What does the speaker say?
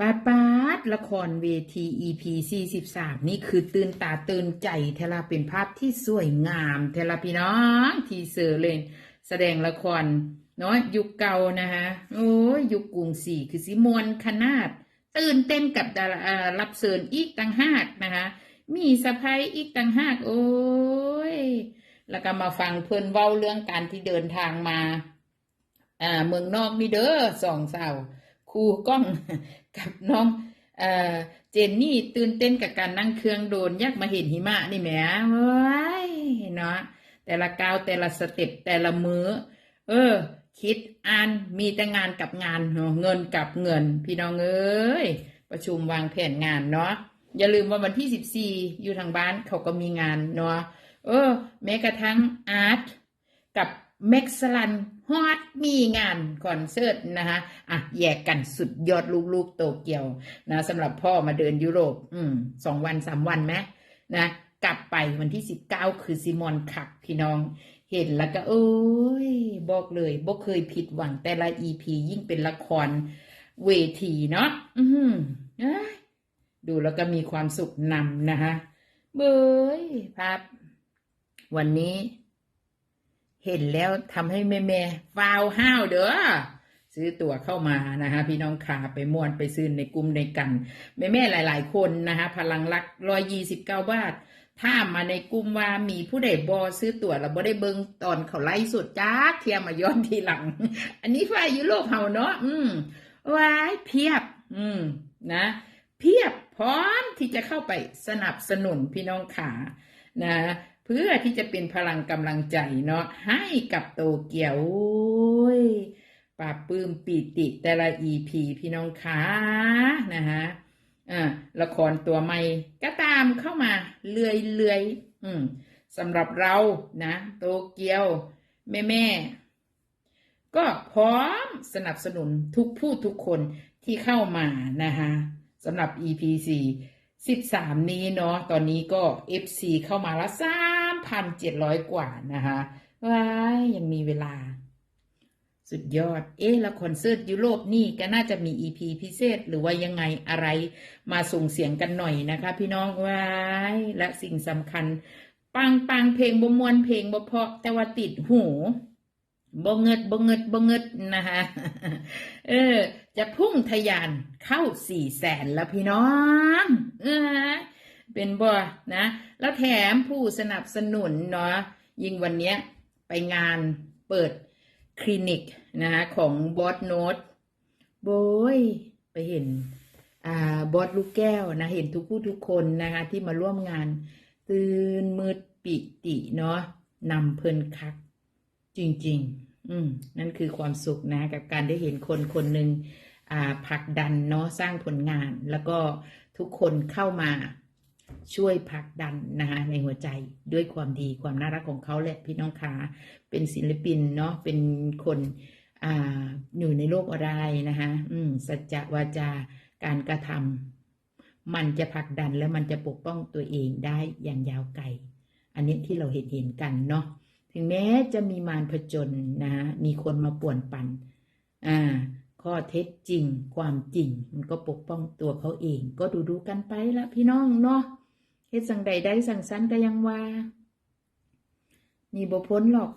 ปาดปาดละครเวที EP 43 นี่คือตื่นตาตื่นใจเทลาเป็นภาพที่สวยงามเทลาพี่น้องทีเซอร์เลยแสดงละครเนาะยุคเก่านะคะโอ้ยยุคกรุงศรีคือสิมวนขนาด ตื่นเต้นกับดารารับเชิญอีกต่างหากนะคะ มีสะพ้ายอีกต่างหาก โอ้ย แล้วก็มาฟังเพื่อนเว้าเรื่องการที่เดินทางมา อ่าเมืองนอกนี่เด้อสองสาว รูก้องกับน้องเอ่อเจนนี่ตื่นเต้นกับการนั่งเครื่องโดนยักมาเห็นหิมะนี่แหมเว้ยเนาะแต่ละก้าวแต่ละสเต็ปแต่ละมือเออ คิดอ่านมีแต่งานกับงานเนาะเงินกับเงิน พี่น้องเอ้ยประชุมวางแผนงานเนาะอย่าลืมว่าวันที่สิบสี่อยู่ทางบ้านเขาก็มีงานเนาะเออ แม้กระทั่งอาร์ตกับเม็กซ์ลัน ฮอตมีงานคอนเสิร์ตนะคะอะแยกกันสุดยอดลูกๆโตเกียวนะสำหรับพ่อมาเดินยุโรป อืมสองวันสามวันไหมนะกลับไปวันที่สิบเก้าคือซิมอนคักพี่น้อง เห็นแล้วก็โอ้ย บอกเลยบอกเคยผิดหวังแต่ละอีพียิ่งเป็นละครเวทีเนาะอือหือเอ้ยดูแล้วก็มีความสุขนำนะคะเบยภาพวันนี้ เห็นแล้วทำให้แม่แม่ฟาวห้าวเด้อซื้อตั๋วเข้ามานะคะพี่น้องขาไปม่วนไปซื้อในกลุ่มในกันแม่แม่หลาย ๆ คนนะคะพลังรักร้อยยี่สิบเก้าบาทถ้ามาในกลุ่มว่ามีผู้ใดบอซื้อตั๋วแล้วบ่ได้เบิงตอนเขาไล่สุดจ้าเทียมมาย้อนทีหลัง อันนี้ฝ่ายยุโรปเฮาเนาะอืมว้ายเพียบ อืมนะ เพียบพร้อมที่จะเข้าไปสนับสนุนพี่น้องขา นะเพื่อที่จะเป็นพลังกำลังใจเนาะให้กับโตเกียวโอ้ยปราบปื้มปีติแต่ละ EP พี่น้องขานะฮะอ่าละครตัวใหม่ก็ตามเข้ามาเลื่อยเลื่อยๆอืมสำหรับเรานะ โตเกียว แม่แม่ก็พร้อมสนับสนุนทุกผู้ทุกคนที่เข้ามานะคะสำหรับ EP 4 13นี้เนาะตอนนี้ก็ FC เข้ามาละ3,700กว่านะคะว้ายยังมีเวลา สุดยอด เอ๊ะแล้วคอนเสิร์ตยุโรปนี่ก็น่าจะมี EP พิเศษหรือว่ายังไงอะไรมาส่งเสียงกันหน่อยนะคะ พี่น้องว้ายและสิ่งสำคัญ ปังปังเพลงบมวนเพลงบ่เพาะแต่ว่าติดหู บ่เงิดบ่เงิดบ่เงิดนะคะเออ จะพุ่งทะยานเข้าสี่แสนแล้วพี่น้อง เออ เป็นบ่นะ แล้วแถมผู้สนับสนุนเนาะยิ่งวันเนี้ยไปงานเปิดคลินิกนะคะของบอสโนตโบยไปเห็นอ่าบอสลูกแก้วนะเห็นทุกผู้ทุกคนนะคะที่มาร่วมงานตื่นมืดปิติเนาะนำเพลินคักจริง ๆ อืมนั่นคือความสุขนะกับการได้เห็นคนคนหนึ่งผลักดันเนาะสร้างผลงาน แล้วก็ทุกคนเข้ามาช่วยผลักดันนะคะในหัวใจด้วยความดีความน่ารักของเขาแหละพี่น้องขาเป็นศิลปินเนาะเป็นคนอ่าอยู่ในโลกออนไลน์นะคะอืมสัจจะวาจาการกระทำมันจะผลักดันและมันจะปกป้องตัวเองได้อย่างยาวไกล อันนี้ที่เราเห็นเห็นกันเนาะ ถึงแม้จะมีมารผจญนะมีคนมาป่วนปั่นอ่า ข้อเท็จจริงความจริง มันก็ปกป้องตัวเขาเอง ก็ดูดูกันไปละพี่น้องเนาะเฮ็ดสั่งใดได้สั่งสันก็ยังว่า นี่บ่พ้นหรอก